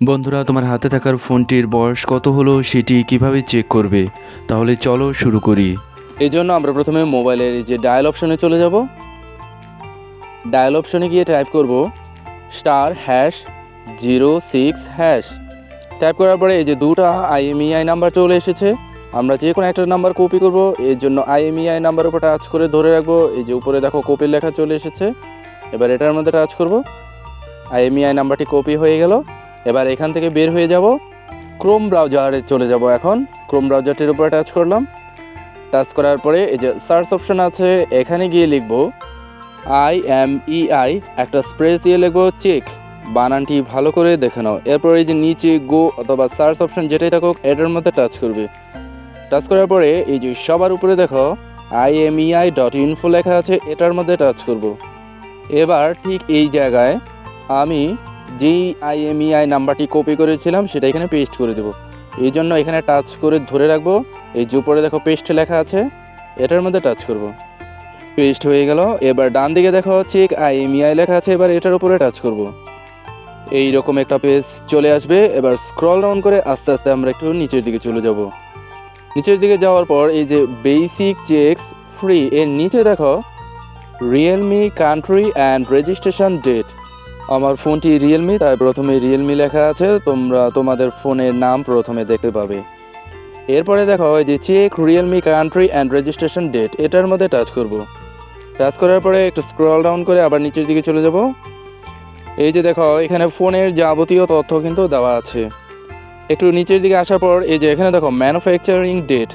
বন্ধুরা, তোমার হাতে থাকার ফোনটির বয়স কত হলো সেটি কীভাবে চেক করবে? তাহলে চলো শুরু করি। এই জন্য আমরা প্রথমে মোবাইলের যে ডায়াল অপশনে চলে যাব। ডায়াল অপশনে গিয়ে টাইপ করব star hash zero six hash type করার পরে এই যে দুটো আইএমইআই নাম্বার চলে এসেছে। আমরা যে কোনো একটা নাম্বার কপি করব। এর জন্য আইএমইআই নাম্বার উপর টাচ করে ধরে রাখব। এই যে উপরে দেখো কপির লেখা চলে এসেছে। এবার এটার মধ্যে টাচ করব। আইএমইআই নাম্বারটি কপি হয়ে গেল। এবার এখান থেকে বের হয়ে যাব। ক্রোম ব্রাউজারে চলে যাব এখন। ক্রোম ব্রাউজারটির উপরে টাচ করলাম। টাচ করার পরে এই যে সার্চ অপশন আছে, এখানে গিয়ে লিখব আই এম ই আই একটা স্প্রেস দিয়ে লিখব চেক বানানটি ভালো করে দেখে নাও। এরপর এই যে নিচে গো অথবা সার্চ অপশন যেটাই থাকুক, এটার মধ্যে টাচ করবে। টাচ করার পরে এই যে সবার উপরে দেখো I M E I dot info লেখা আছে, এটার মধ্যে টাচ করব। এবার ঠিক এই জায়গায় আমি যেই আইএমইআই নাম্বারটি কপি করেছিলাম, সেটা এখানে পেস্ট করে দেবো। এই জন্য এখানে টাচ করে ধরে রাখব। এই যে উপরে দেখো পেস্ট লেখা আছে, এটার মধ্যে টাচ করব। পেস্ট হয়ে গেল, এবার ডান দিকে দেখো চেক আইএমইআই লেখা আছে, এবার এটার উপরে টাচ করব। এই রকম একটা পেজ চলে আসবে। এবার স্ক্রল ডাউন করে আস্তে আস্তে আমরা একটু নিচের দিকে চলে যাব। নিচের দিকে যাওয়ার পর এই যে বেসিক চেকস ফ্রি এর নিচে দেখো Realme country and registration date আমার ফোনটি রিয়েলমি তাই প্রথমে রিয়েলমি লেখা আছে। তোমরা তোমাদের ফোনের নাম প্রথমে দেখতে পাবে। এরপরে দেখো, এই যে check Realme country and registration date এটার মধ্যে টাচ করব। টাচ করার পরে একটু স্ক্রল ডাউন করে আবার নিচের দিকে চলে যাব। এই যে দেখো, এখানে ফোনের যাবতীয় তথ্য কিন্তু দেওয়া আছে। একটু নিচের দিকে আসার পর, এই যে এখানে দেখো ম্যানুফ্যাকচারিং ডেট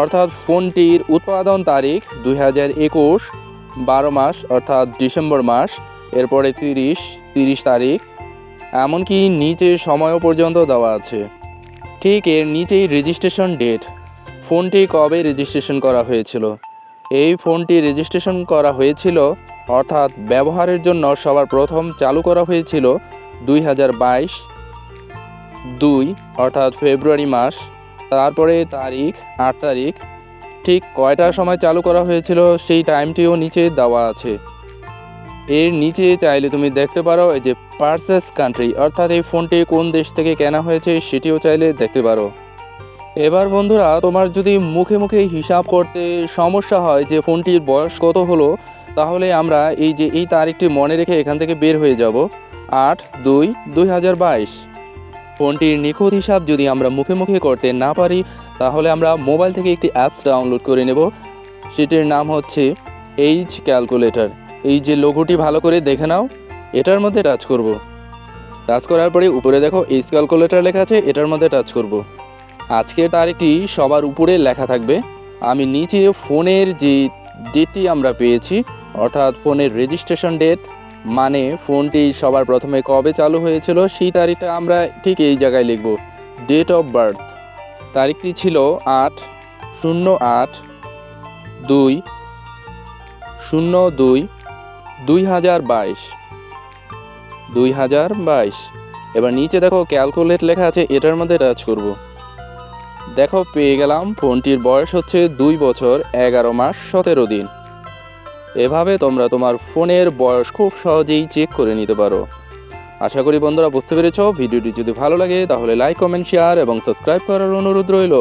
অর্থাৎ ফোনটির উৎপাদন তারিখ দুই হাজার একুশ, বারো মাস, অর্থাৎ ডিসেম্বর মাস, এরপরে তিরিশ তিরিশ তারিখ, এমনকি নিচে সময়ও পর্যন্ত দেওয়া আছে। ঠিক এর নিচেই রেজিস্ট্রেশন ডেট ফোনটি কবে রেজিস্ট্রেশন করা হয়েছিল? এই ফোনটি রেজিস্ট্রেশন করা হয়েছিল, অর্থাৎ ব্যবহারের জন্য সবার প্রথম চালু করা হয়েছিল দুই হাজার বাইশ দুই, অর্থাৎ ফেব্রুয়ারি মাস। তারপরে তারিখ, আট তারিখ। ঠিক কয়টার সময় চালু করা হয়েছিল সেই টাইমটিও নিচে দেওয়া আছে। এর নিচে চাইলে তুমি দেখতে পারো এই যে পার্সেস কান্ট্রি, অর্থাৎ এই ফোনটি কোন দেশ থেকে কেনা হয়েছে সেটিও চাইলে দেখতে পারো। এবার বন্ধুরা, তোমার যদি মুখে মুখে হিসাব করতে সমস্যা হয় যে ফোনটির বয়স কত হলো, তাহলে আমরা এই যে এই তারিখটি মনে রেখে এখান থেকে বের হয়ে যাব। আট দুই দুই হাজার বাইশ। ফোনটির নিখুঁত হিসাব যদি আমরা মুখে মুখে করতে না পারি, তাহলে আমরা মোবাইল থেকে একটি অ্যাপস ডাউনলোড করে নেব। সেটির নাম হচ্ছে এইচ ক্যালকুলেটর এই যে লোগোটি ভালো করে দেখে নাও, এটার মধ্যে টাচ করব। টাচ করার পরে উপরে দেখো, এই ক্যালকুলেটর লেখা আছে, এটার মধ্যে টাচ করব। আজকের তারিখটি সবার উপরে লেখা থাকবে। আমি নিচে ফোনের যে ডেটটি আমরা পেয়েছি, অর্থাৎ ফোনের রেজিস্ট্রেশন ডেট মানে ফোনটি সবার প্রথমে কবে চালু হয়েছিল, সেই তারিখটা আমরা ঠিক এই জায়গায় লিখব। ডেট অফ বার্থ তারিখটি ছিল আট, শূন্য আট, দুই, শূন্য দুই দুই হাজার বাইশ। দুই হাজার বাইশ। এবার নিচে দেখো ক্যালকুলেট লেখা আছে, এটার মধ্যে টাচ করব। দেখো পেয়ে গেলাম, ফোনটির বয়স হচ্ছে দুই বছর, এগারো মাস, সতেরো দিন। এভাবে তোমরা তোমার ফোনের বয়স খুব সহজেই চেক করে নিতে পারো। আশা করি বন্ধুরা বুঝতে পেরেছ, ভিডিওটি যদি ভালো লাগে তাহলে লাইক কমেন্ট শেয়ার এবং সাবস্ক্রাইব করার অনুরোধ রইল।